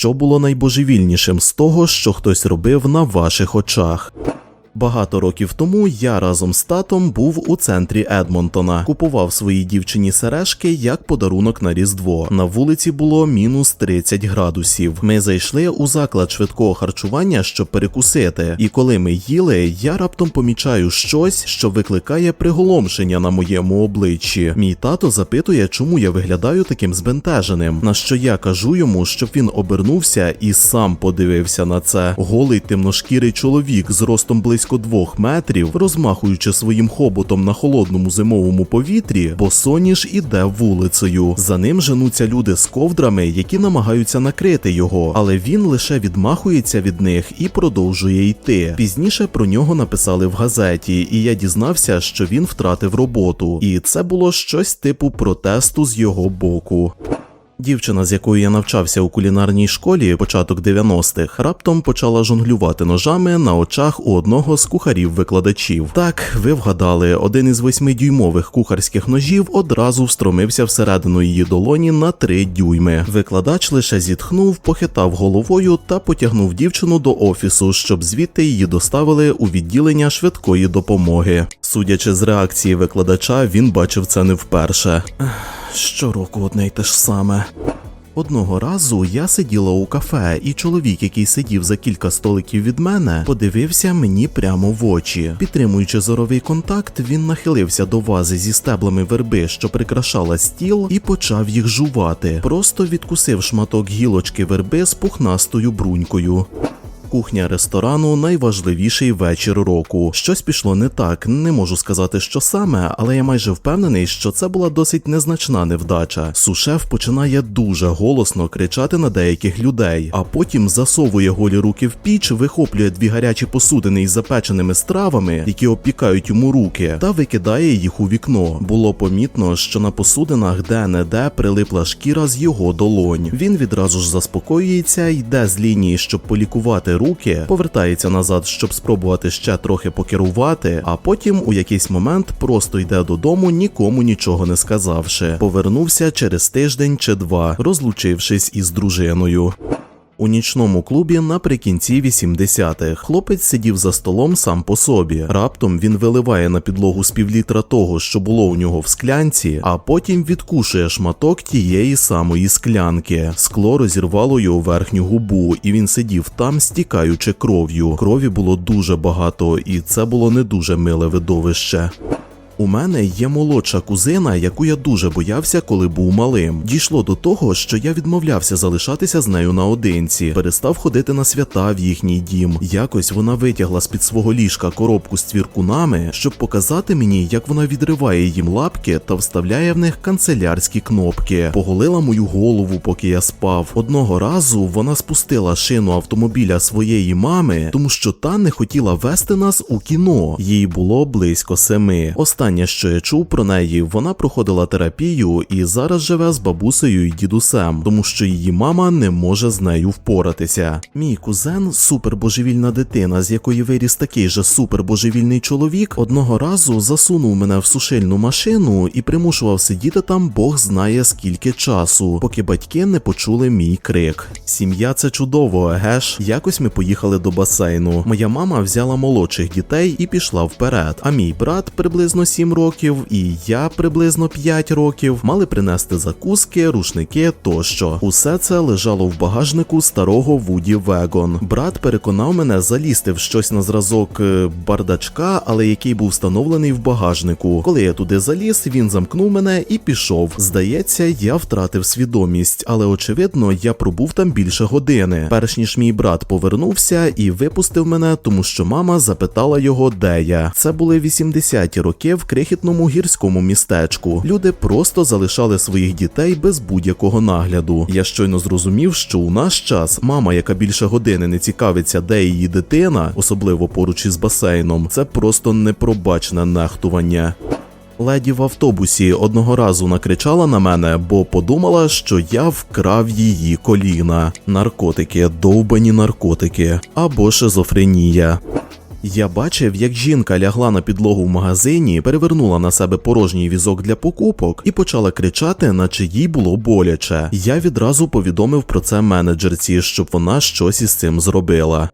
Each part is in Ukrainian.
що було найбожевільнішим з того, що хтось робив на ваших очах. Багато років тому я разом з татом був у центрі Едмонтона, купував своїй дівчині сережки як подарунок на Різдво. На вулиці було мінус 30 градусів. Ми зайшли у заклад швидкого харчування, щоб перекусити. І коли ми їли, я раптом помічаю щось, що викликає приголомшення на моєму обличчі. Мій тато запитує, чому я виглядаю таким збентеженим. На що я кажу йому, щоб він обернувся і сам подивився на це. Голий темношкірий чоловік з ростом близько двох метрів, розмахуючи своїм хоботом на холодному зимовому повітрі, бо соніш іде вулицею. За ним женуться люди з ковдрами, які намагаються накрити його, але він лише відмахується від них і продовжує йти. Пізніше про нього написали в газеті, і я дізнався, що він втратив роботу. І це було щось типу протесту з його боку. Дівчина, з якою я навчався у кулінарній школі початок 90-х, раптом почала жонглювати ножами на очах у одного з кухарів-викладачів. Так, ви вгадали, один із восьмидюймових кухарських ножів одразу встромився всередину її долоні на три дюйми. Викладач лише зітхнув, похитав головою та потягнув дівчину до офісу, щоб звідти її доставили у відділення швидкої допомоги. Судячи з реакції викладача, він бачив це не вперше. Щороку одне й те ж саме. Одного разу я сиділа у кафе, і чоловік, який сидів за кілька столиків від мене, подивився мені прямо в очі. Підтримуючи зоровий контакт, він нахилився до вази зі стеблами верби, що прикрашала стіл, і почав їх жувати. Просто відкусив шматок гілочки верби з пухнастою брунькою. Кухня ресторану найважливіший вечір року. Щось пішло не так. Не можу сказати, що саме, але я майже впевнений, що це була досить незначна невдача. Сушеф починає дуже голосно кричати на деяких людей, а потім засовує голі руки в піч, вихоплює дві гарячі посудини із запеченими стравами, які обпікають йому руки, та викидає їх у вікно. Було помітно, що на посудинах де-не-де прилипла шкіра з його долонь. Він відразу ж заспокоюється, йде з лінії, щоб полікувати руки, повертається назад, щоб спробувати ще трохи покерувати, а потім у якийсь момент просто йде додому, нікому нічого не сказавши. Повернувся через тиждень чи два, розлучившись із дружиною. У нічному клубі наприкінці 80-х хлопець сидів за столом сам по собі. Раптом він виливає на підлогу з півлітра того, що було у нього в склянці, а потім відкушує шматок тієї самої склянки. Скло розірвало його верхню губу, і він сидів там, стікаючи кров'ю. Крові було дуже багато, і це було не дуже миле видовище. У мене є молодша кузина, яку я дуже боявся, коли був малим. Дійшло до того, що я відмовлявся залишатися з нею наодинці, перестав ходити на свята в їхній дім. Якось вона витягла з під свого ліжка коробку з цвіркунами, щоб показати мені, як вона відриває їм лапки та вставляє в них канцелярські кнопки. Поголила мою голову, поки я спав. Одного разу вона спустила шину автомобіля своєї мами, тому що та не хотіла вести нас у кіно. Їй було близько семи. Останнє, що я чув про неї, вона проходила терапію і зараз живе з бабусею і дідусем, тому що її мама не може з нею впоратися. Мій кузен, супербожевільна дитина, з якої виріс такий же супербожевільний чоловік, одного разу засунув мене в сушильну машину і примушував сидіти там Бог знає скільки часу, поки батьки не почули мій крик. Сім'я це чудово, еге ж. Якось ми поїхали до басейну. Моя мама взяла молодших дітей і пішла вперед. А мій брат приблизно 7 років, і я приблизно 5 років мали принести закуски, рушники тощо. Усе це лежало в багажнику старого Вуді Вегон. Брат переконав мене залізти в щось на зразок е, бардачка, але який був встановлений в багажнику. Коли я туди заліз, він замкнув мене і пішов. Здається, я втратив свідомість, але очевидно, я пробув там більше години. Перш ніж мій брат повернувся і випустив мене, тому що мама запитала його, де я. Це були 80-ті роки в крихітному гірському містечку. Люди просто залишали своїх дітей без будь-якого нагляду. Я щойно зрозумів, що у наш час мама, яка більше години не цікавиться, де її дитина, особливо поруч із басейном, це просто непробачне нехтування. Леді в автобусі одного разу накричала на мене, бо подумала, що я вкрав її коліна. Наркотики, довбані наркотики або шизофренія. Я бачив, як жінка лягла на підлогу в магазині, перевернула на себе порожній візок для покупок і почала кричати, наче їй було боляче. Я відразу повідомив про це менеджерці, щоб вона щось із цим зробила.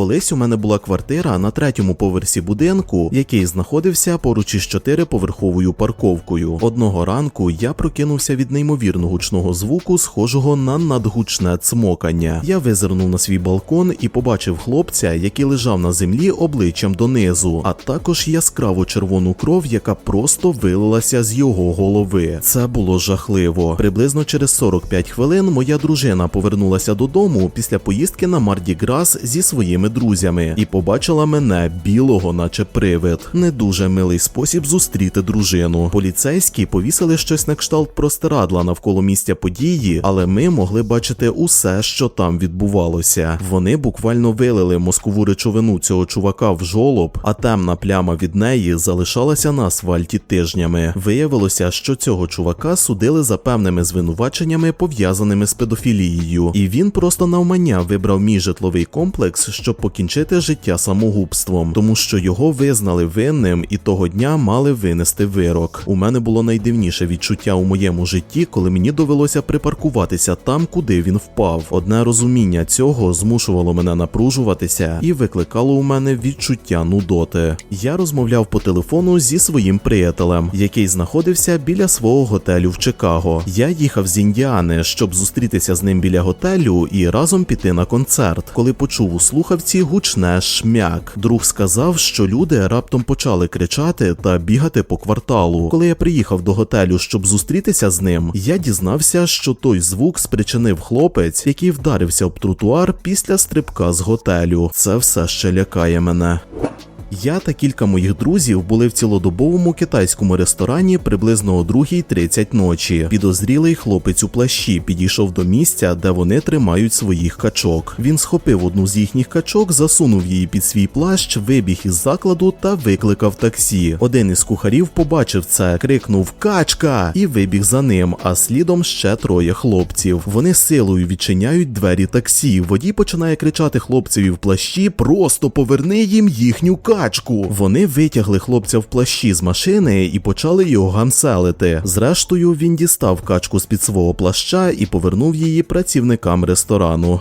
Колись у мене була квартира на третьому поверсі будинку, який знаходився поруч із чотириповерховою парковкою. Одного ранку я прокинувся від неймовірно гучного звуку, схожого на надгучне цмокання. Я визирнув на свій балкон і побачив хлопця, який лежав на землі обличчям донизу, а також яскраво червону кров, яка просто вилилася з його голови. Це було жахливо. Приблизно через 45 хвилин моя дружина повернулася додому після поїздки на Марді Грас зі своїми друзями і побачила мене білого, наче привид. Не дуже милий спосіб зустріти дружину. Поліцейські повісили щось на кшталт простирадла навколо місця події, але ми могли бачити усе, що там відбувалося. Вони буквально вилили мозкову речовину цього чувака в жолоб, а темна пляма від неї залишалася на асфальті тижнями. Виявилося, що цього чувака судили за певними звинуваченнями, пов'язаними з педофілією, і він просто навмання вибрав мій житловий комплекс, щоб покінчити життя самогубством, тому що його визнали винним і того дня мали винести вирок. У мене було найдивніше відчуття у моєму житті, коли мені довелося припаркуватися там, куди він впав. Одне розуміння цього змушувало мене напружуватися і викликало у мене відчуття нудоти. Я розмовляв по телефону зі своїм приятелем, який знаходився біля свого готелю в Чикаго. Я їхав з Індіани, щоб зустрітися з ним біля готелю і разом піти на концерт. Коли почув у слухавці гучне шмяк. Друг сказав, що люди раптом почали кричати та бігати по кварталу. Коли я приїхав до готелю, щоб зустрітися з ним, я дізнався, що той звук спричинив хлопець, який вдарився об тротуар після стрибка з готелю. Це все ще лякає мене. Я та кілька моїх друзів були в цілодобовому китайському ресторані приблизно о 2.30 ночі. Підозрілий хлопець у плащі підійшов до місця, де вони тримають своїх качок. Він схопив одну з їхніх качок, засунув її під свій плащ, вибіг із закладу та викликав таксі. Один із кухарів побачив це, крикнув Качка! і вибіг за ним, а слідом ще троє хлопців. Вони силою відчиняють двері таксі. Водій починає кричати хлопцеві в плащі: просто поверни їм їхню качку. Вони витягли хлопця в плащі з машини і почали його гамселити. Зрештою, він дістав качку з під свого плаща і повернув її працівникам ресторану.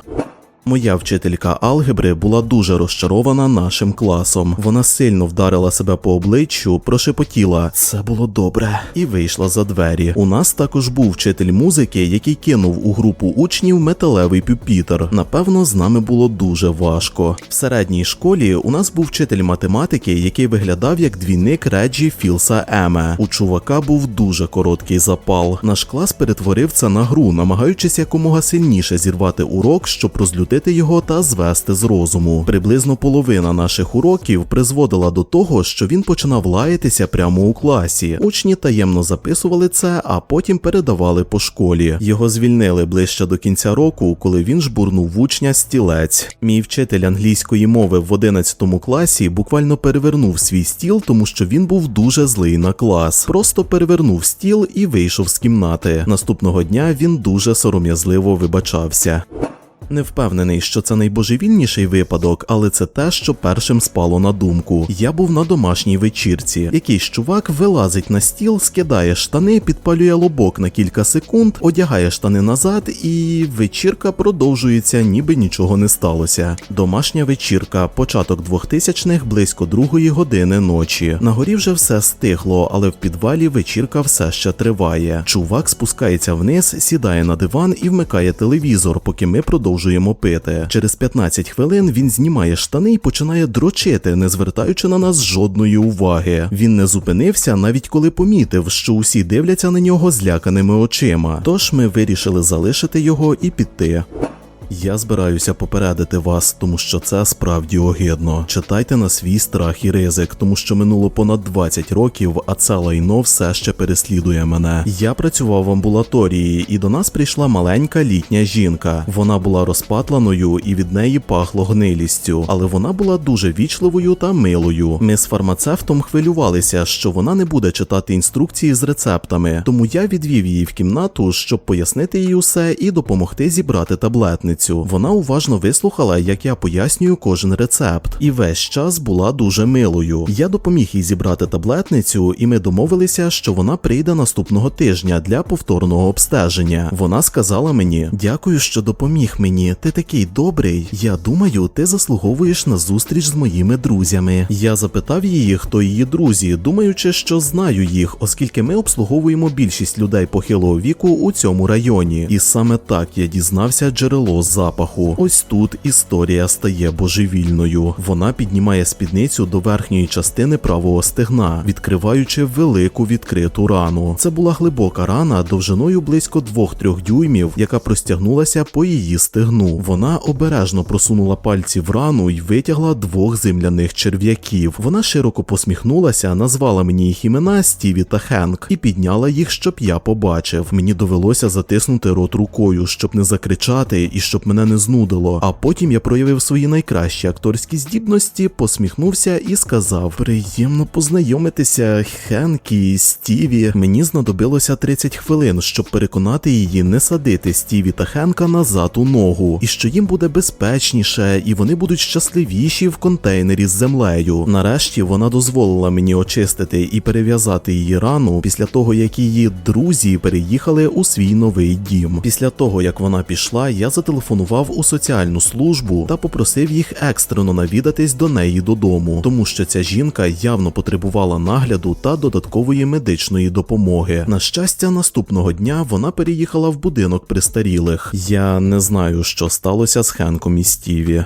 Моя вчителька алгебри була дуже розчарована нашим класом. Вона сильно вдарила себе по обличчю, прошепотіла це було добре і вийшла за двері. У нас також був вчитель музики, який кинув у групу учнів металевий пюпітер. Напевно, з нами було дуже важко. В середній школі у нас був вчитель математики, який виглядав як двійник Реджі Філса Еме. У чувака був дуже короткий запал. Наш клас перетворив це на гру, намагаючись якомога сильніше зірвати урок, щоб розлютити його та звести з розуму. Приблизно половина наших уроків призводила до того, що він починав лаятися прямо у класі. Учні таємно записували це, а потім передавали по школі. Його звільнили ближче до кінця року, коли він жбурнув в учня стілець. Мій вчитель англійської мови в 11 класі буквально перевернув свій стіл, тому що він був дуже злий на клас. Просто перевернув стіл і вийшов з кімнати. Наступного дня він дуже сором'язливо вибачався. Не впевнений, що це найбожевільніший випадок, але це те, що першим спало на думку. Я був на домашній вечірці. Якийсь чувак вилазить на стіл, скидає штани, підпалює лобок на кілька секунд, одягає штани назад, і вечірка продовжується, ніби нічого не сталося. Домашня вечірка, початок 2000-х, близько другої години ночі. На горі вже все стихло, але в підвалі вечірка все ще триває. Чувак спускається вниз, сідає на диван і вмикає телевізор, поки ми продовжуємо пити. Через 15 хвилин він знімає штани і починає дрочити, не звертаючи на нас жодної уваги. Він не зупинився, навіть коли помітив, що усі дивляться на нього зляканими очима. Тож ми вирішили залишити його і піти. Я збираюся попередити вас, тому що це справді огидно. Читайте на свій страх і ризик, тому що минуло понад 20 років, а це лайно все ще переслідує мене. Я працював в амбулаторії, і до нас прийшла маленька літня жінка. Вона була розпатланою і від неї пахло гнилістю, але вона була дуже вічливою та милою. Ми з фармацевтом хвилювалися, що вона не буде читати інструкції з рецептами, тому я відвів її в кімнату, щоб пояснити їй усе і допомогти зібрати таблетниці. Таблетницю. Вона уважно вислухала, як я пояснюю кожен рецепт, і весь час була дуже милою. Я допоміг їй зібрати таблетницю, і ми домовилися, що вона прийде наступного тижня для повторного обстеження. Вона сказала мені: Дякую, що допоміг мені. Ти такий добрий. Я думаю, ти заслуговуєш на зустріч з моїми друзями. Я запитав її, хто її друзі, думаючи, що знаю їх, оскільки ми обслуговуємо більшість людей похилого віку у цьому районі. І саме так я дізнався джерело запаху. Ось тут історія стає божевільною. Вона піднімає спідницю до верхньої частини правого стегна, відкриваючи велику відкриту рану. Це була глибока рана довжиною близько 2-3 дюймів, яка простягнулася по її стегну. Вона обережно просунула пальці в рану і витягла двох земляних черв'яків. Вона широко посміхнулася, назвала мені їх імена Стіві та Хенк і підняла їх, щоб я побачив. Мені довелося затиснути рот рукою, щоб не закричати і щоб мене не знудило. А потім я проявив свої найкращі акторські здібності, посміхнувся і сказав: Приємно познайомитися, Хенк і Стіві. Мені знадобилося 30 хвилин, щоб переконати її не садити Стіві та Хенка назад у ногу, і що їм буде безпечніше, і вони будуть щасливіші в контейнері з землею. Нарешті вона дозволила мені очистити і перев'язати її рану після того, як її друзі переїхали у свій новий дім. Після того, як вона пішла, я зателефонував у соціальну службу та попросив їх екстрено навідатись до неї додому, тому що ця жінка явно потребувала нагляду та додаткової медичної допомоги. На щастя, наступного дня вона переїхала в будинок престарілих. Я не знаю, що сталося з Хенком і Стіві.